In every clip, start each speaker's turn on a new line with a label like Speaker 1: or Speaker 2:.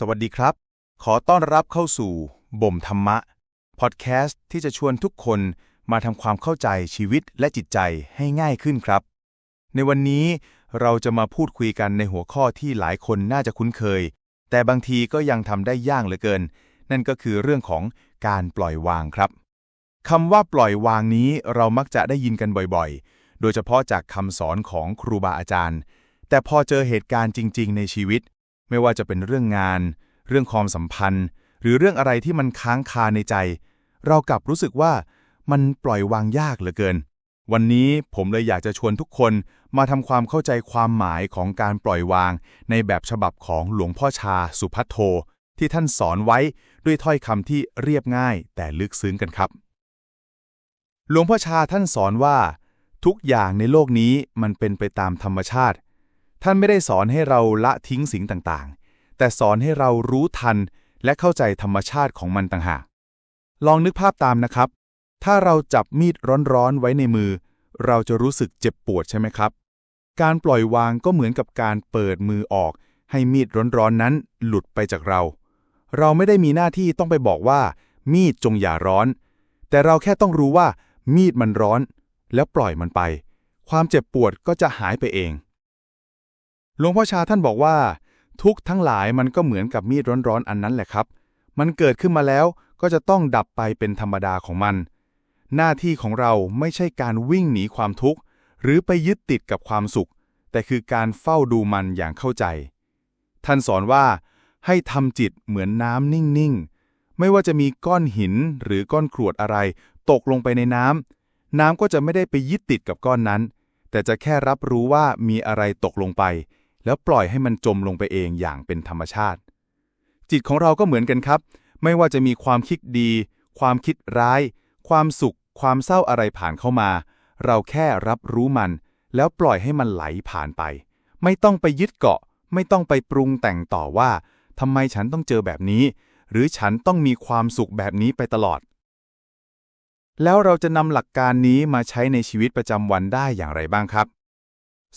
Speaker 1: สวัสดีครับ ขอต้อนรับเข้าสู่ บ่มธรรมะ พอดแคสต์ที่จะชวนทุกคนมาทำความเข้าใจชีวิตและจิตใจให้ง่ายขึ้นครับ ในวันนี้เราจะมาพูดคุยกันในหัวข้อที่หลายคนน่าจะคุ้นเคย แต่บางทีก็ยังทำได้ยากเหลือเกิน นั่นก็คือเรื่องของการปล่อยวางครับคำว่าปล่อยวางนี้เรามักจะได้ยินกันบ่อยๆ โดยเฉพาะจากคำสอนของครูบาอาจารย์ แต่พอเจอเหตุการณ์จริง ๆ ในชีวิต ไม่ว่าจะเป็นเรื่องงาน เรื่องความสัมพันธ์ หรือเรื่องอะไรที่มันค้างคาในใจ เรากลับรู้สึกว่ามันปล่อยวางยากเหลือเกิน วันนี้ผมเลยอยากจะชวนทุกคนมาทำความเข้าใจความหมายของการปล่อยวาง ในแบบฉบับของหลวงพ่อชาสุพัทโท ที่ท่านสอนไว้ด้วยถ้อยคำที่เรียบง่าย แต่ลึกซึ้งกันครับ หลวงพ่อชาท่านสอนว่า ทุกอย่างในโลกนี้มันเป็นไปตามธรรมชาติ ท่านไม่ได้สอนให้เราละทิ้งสิ่งต่างๆ แต่สอนให้เรารู้ทันและเข้าใจธรรมชาติของมันต่างหาก ลองนึกภาพตามนะครับ ถ้าเราจับมีดร้อนๆไว้ในมือ เราจะรู้สึกเจ็บปวดใช่ไหมครับ การปล่อยวางก็เหมือนกับการเปิดมือออก ให้มีดร้อนๆนั้นหลุดไปจากเรา เราไม่ได้มีหน้าที่ต้องไปบอกว่า มีดจงอย่าร้อน แต่เราแค่ต้องรู้ว่า มีดมันร้อน แล้วปล่อยมันไป ความเจ็บปวดก็จะหายไปเอง หลวงพ่อชาท่านบอกว่า ทุกทั้งหลายมันก็เหมือนกับมีดร้อนๆอันนั้นแหละครับ มันเกิดขึ้นมาแล้วก็จะต้องดับไปเป็นธรรมดาของมัน หน้าที่ของเราไม่ใช่การวิ่งหนีความทุกข์ หรือไปยึดติดกับความสุข แต่คือการเฝ้าดูมันอย่างเข้าใจ ท่านสอนว่า ให้ทำจิตเหมือนน้ำนิ่งๆ ไม่ว่าจะมีก้อนหินหรือก้อนกรวดอะไร ตกลงไปในน้ำน้ำก็จะไม่ได้ไปยึดติดกับก้อนนั้น แต่จะแค่รับรู้ว่ามีอะไรตกลงไป แล้วปล่อยให้มันจมลงไปเองอย่างเป็นธรรมชาติ จิตของเราก็เหมือนกันครับ ไม่ว่าจะมีความคิดดี ความคิดร้าย ความสุข ความเศร้าอะไรผ่านเข้ามา เราแค่รับรู้มัน แล้วปล่อยให้มันไหลผ่านไป ไม่ต้องไปยึดเกาะ ไม่ต้องไปปรุงแต่งต่อว่าทำไมฉันต้องเจอแบบนี้ หรือฉันต้องมีความสุขแบบนี้ไปตลอด แล้วเราจะนำหลักการนี้มาใช้ในชีวิตประจำวันได้อย่างไรบ้างครับ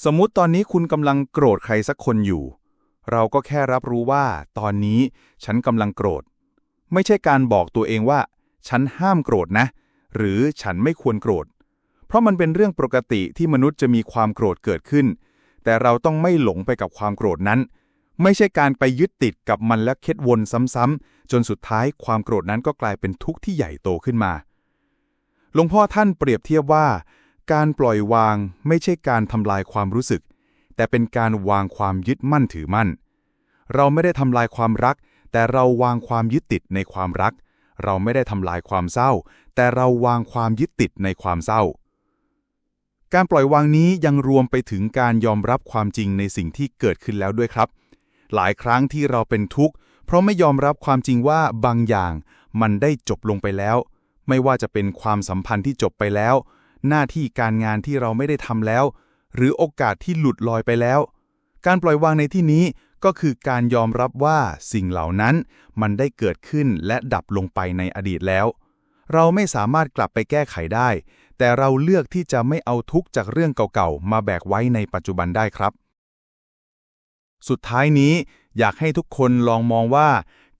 Speaker 1: สมมุติตอนนี้คุณกำลังโกรธใครสักคนอยู่ เราก็แค่รับรู้ว่า ตอนนี้ฉันกำลังโกรธ ไม่ใช่การบอกตัวเองว่า ฉันห้ามโกรธนะ หรือฉันไม่ควรโกรธ เพราะมันเป็นเรื่องปกติที่มนุษย์จะมีความโกรธเกิดขึ้น แต่เราต้องไม่หลงไปกับความโกรธนั้น ไม่ใช่การไปยึดติดกับมันและเค็ดวนซ้ำๆจนสุดท้ายความโกรธนั้นก็กลายเป็นทุกข์ที่ใหญ่โตขึ้นมาหลวงพ่อท่านเปรียบเทียบว่า การปล่อยวางไม่ใช่การทำลายความรู้สึก แต่เป็นการวางความยึดมั่นถือมั่น เราไม่ได้ทำลายความรัก แต่เราวางความยึดติดในความรัก เราไม่ได้ทำลายความเศร้า แต่เราวางความยึดติดในความเศร้า การปล่อยวางนี้ยังรวมไปถึงการยอมรับความจริงในสิ่งที่เกิดขึ้นแล้วด้วยครับ หลายครั้งที่เราเป็นทุกข์ เพราะไม่ยอมรับความจริงว่าบางอย่าง มันได้จบลงไปแล้ว ไม่ว่าจะเป็นความสัมพันธ์ที่จบไปแล้ว หน้าที่การงานที่เราไม่ได้ทำแล้ว หรือโอกาสที่หลุดลอยไปแล้ว การปล่อยวางในที่นี้ก็คือการยอมรับว่าสิ่งเหล่านั้นมันได้เกิดขึ้นและดับลงไปในอดีตแล้ว เราไม่สามารถกลับไปแก้ไขได้ แต่เราเลือกที่จะไม่เอาทุกข์จากเรื่องเก่าๆ มาแบกไว้ในปัจจุบันได้ครับ สุดท้ายนี้อยากให้ทุกคนลองมองว่า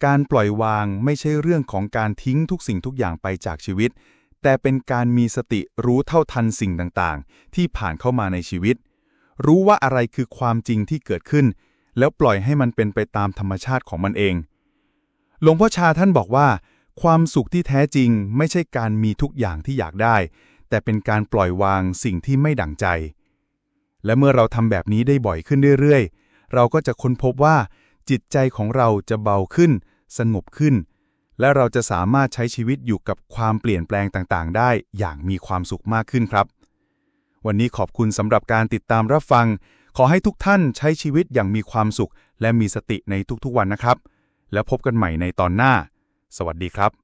Speaker 1: การปล่อยวางไม่ใช่เรื่องของการทิ้งทุกสิ่งทุกอย่างไปจากชีวิต แต่เป็นการมีสติรู้เท่าทันสิ่งต่างๆ ที่ผ่านเข้ามาในชีวิต รู้ว่าอะไรคือความจริงที่เกิดขึ้น แล้วปล่อยให้มันเป็นไปตามธรรมชาติของมันเอง หลวงพ่อชาท่านบอกว่า ความสุขที่แท้จริงไม่ใช่การมีทุกอย่างที่อยากได้ แต่เป็นการปล่อยวางสิ่งที่ไม่ดั่งใจ และเมื่อเราทำแบบนี้ได้บ่อยขึ้นเรื่อยๆ เราก็จะค้นพบว่า จิตใจของเราจะเบาขึ้น สงบขึ้น และเราจะสามารถใช้ชีวิตอยู่กับความเปลี่ยนแปลงต่างๆ ได้อย่างมีความสุขมากขึ้นครับ วันนี้ขอบคุณสำหรับการติดตามรับฟัง ขอให้ทุกท่านใช้ชีวิตอย่างมีความสุข และมีสติในทุกๆวันนะครับ แล้วพบกันใหม่ในตอนหน้า สวัสดีครับ